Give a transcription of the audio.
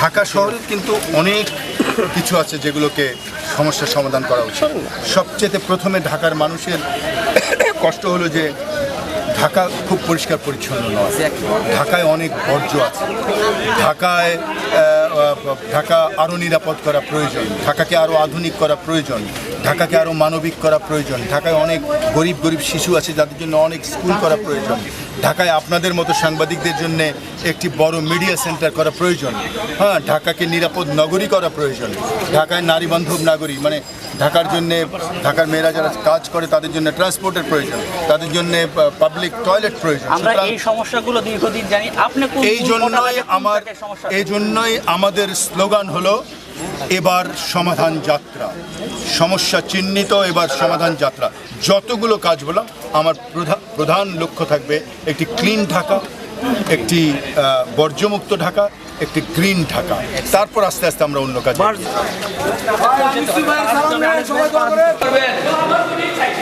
ঢাকা শহরের কিন্তু অনেক কিছু আছে যেগুলোকে সমস্যার সমাধান করা উচিত। সবচেয়ে প্রথমে ঢাকার মানুষের কষ্ট হলো যে ঢাকা খুব পরিষ্কার পরিচ্ছন্ন নয়। ঢাকায় অনেক বর্জ্য আছে। ঢাকায় ঢাকা আরও নিরাপদ করা প্রয়োজন, ঢাকাকে আরও আধুনিক করা প্রয়োজন, ঢাকাকে আরও মানবিক করা প্রয়োজন, ঢাকায় অনেক গরিব গরিব শিশু আছে যাদের জন্য অনেক স্কুল করা প্রয়োজন। ঢাকায় আপনাদের মতো সাংবাদিকদের জন্য একটি বড় মিডিয়া সেন্টার করা প্রয়োজন। হ্যাঁ ঢাকাকে নিরাপদ নগরী করা প্রয়োজন। ঢাকায় নারী বান্ধব নাগরী মানে ঢাকার জন্য ঢাকার মেয়েরা যারা কাজ করে তাদের জন্য ট্রান্সপোর্টের প্রয়োজন তাদের জন্য পাবলিক টয়লেট প্রয়োজন। আমরা এই সমস্যাগুলো দীর্ঘদিন জানি। আপনি এই জন্যই আমার এই জন্যই আমাদের স্লোগান হলো এবার সমাধান যাত্রা। সমস্যা চিহ্নিত এবার সমাধান যাত্রা। যতগুলো কাজ বললাম আমার প্রধা- প্রধান লক্ষ্য থাকবে একটি ক্লিন ঢাকা একটি বর্জ্যমুক্ত ঢাকা একটি গ্রিন ঢাকা। তারপর আস্তে আস্তে আমরা অন্য কাজ